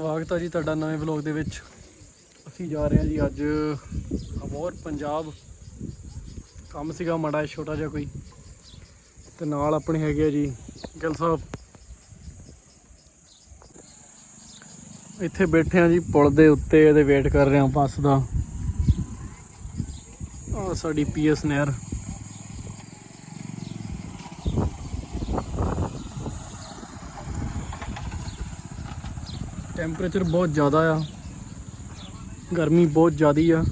ਸਵਾਗਤ ਹੈ ਜੀ ਤੁਹਾਡਾ ਨਵੇਂ ਵਲੌਗ ਦੇ ਵਿੱਚ। ਅਸੀਂ ਜਾ ਰਹੇ ਹਾਂ ਜੀ ਅੱਜ ਅਬੋਰ ਪੰਜਾਬ। ਕੰਮ ਸੀਗਾ ਮਾੜਾ ਛੋਟਾ ਜਿਹਾ ਕੋਈ। ਤੇ ਨਾਲ ਆਪਣੇ ਹੈਗੇ ਆ ਜੀ ਗਿੱਲ ਸਾਹਿਬ। ਇੱਥੇ ਬੈਠੇ ਆ ਜੀ ਪੁਲ ਦੇ ਉੱਤੇ, ਇਹਦੇ ਵੇਟ ਕਰ ਰਹੇ ਹਾਂ ਬੱਸ ਦਾ। ਆ ਸਾਡੀ ਪੀਐਸ ਨਹਿਰ। ਟੈਂਪਰੇਚਰ ਬਹੁਤ ਜ਼ਿਆਦਾ ਆ। ਗਰਮੀ ਬਹੁਤ ਜ਼ਿਆਦੀ ਆ।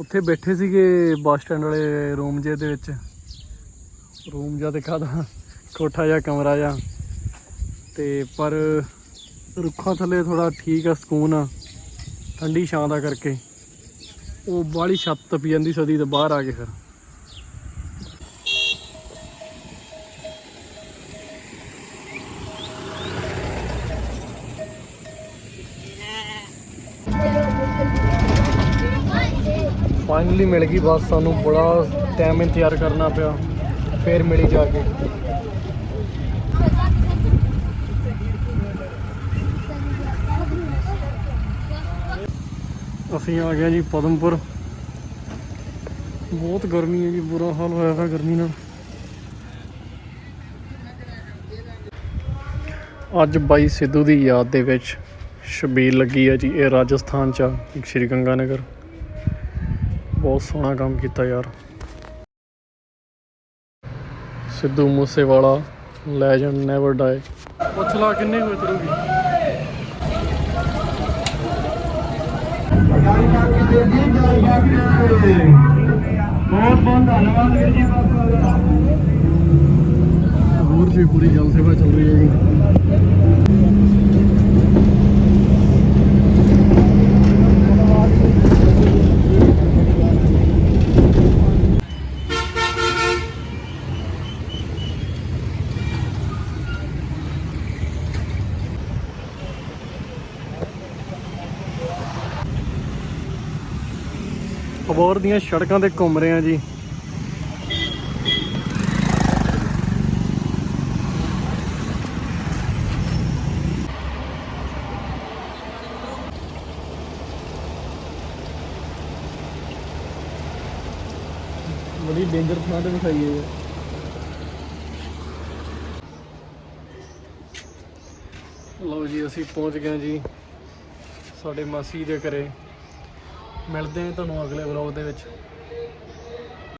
ਉੱਥੇ ਬੈਠੇ ਸੀਗੇ ਬੱਸ ਸਟੈਂਡ ਵਾਲੇ ਰੂਮ ਜੇ ਦੇ ਵਿੱਚ। ਰੂਮ ਜਿਹਾ ਦਿਖਾਦਾ ਕੋਠਾ ਜਿਹਾ, ਕਮਰਾ ਜਿਹਾ। ਤੇ ਪਰ ਰੁੱਖਾਂ ਥੱਲੇ ਥੋੜਾ ਠੀਕ ਆ, ਸਕੂਨ ਆ। ਠੰਡੀ ਛਾਂ ਦਾ ਕਰਕੇ। ਉਹ ਬਾਹਲੀ ਛੱਤ ਤਪੀ ਜਾਂਦੀ ਸਦੀ ਤੇ ਬਾਹਰ ਆ ਕੇ ਫਿਰ। ਫਾਈਨਲੀ ਮਿਲ ਗਈ ਬੱਸ ਸਾਨੂੰ ਬੜਾ ਟਾਈਮ ਇੰਤਜ਼ਾਰ ਕਰਨਾ ਪਿਆ ਫੇਰ ਮਿਲੀ ਜਾ ਕੇ। ਅਸੀਂ ਆ ਗਏ ਜੀ ਪਦਮਪੁਰ। ਬਹੁਤ ਗਰਮੀ ਹੈ ਜੀ ਬੁਰਾ ਹਾਲ ਹੋਇਆ ਹੈ ਗਰਮੀ ਨਾਲ। ਅੱਜ ਬਾਈ ਸਿੱਧੂ ਦੀ ਯਾਦ ਦੇ ਵਿੱਚ ਸ਼ਬੀਲ ਲੱਗੀ ਹੈ ਜੀ ਇਹ ਰਾਜਸਥਾਨ ਚ ਆ, ਸ਼੍ਰੀ ਗੰਗਾ ਨਗਰ। ਬਹੁਤ ਸੋਹਣਾ ਕੰਮ ਕੀਤਾ ਯਾਰ। Sidhu Moosewala legend never die ਪੁੱਛ ਲਾ ਕਿੰਨੇ ਹੋਏ ਤਰੂਗੀ ਬਹੁਤ ਬਹੁਤ ਧੰਨਵਾਦ ਵੀਰ ਜੀ। ਹੋਰ ਵੀ ਪੂਰੀ ਜਲ ਸੇਵਾ ਚੱਲ ਰਹੀ ਹੈ ਜੀ। ਅਬੋਰ ਦੀਆਂ ਸੜਕਾਂ ਤੇ ਘੁੰਮ ਰਹੇ ਆ ਜੀ। ਬੜੀ ਡੇਂਜਰ ਥਾਂ ਤੇ ਵਿਖਾਈ ਹੈ। ਲਓ ਜੀ ਅਸੀਂ ਪਹੁੰਚ ਗਏ ਜੀ ਸਾਡੇ ਮਾਸੀ ਦੇ ਘਰੇ। ਮਿਲਦੇ ਹਾਂ ਤੁਹਾਨੂੰ ਅਗਲੇ ਵਲੌਗ ਦੇ ਵਿੱਚ।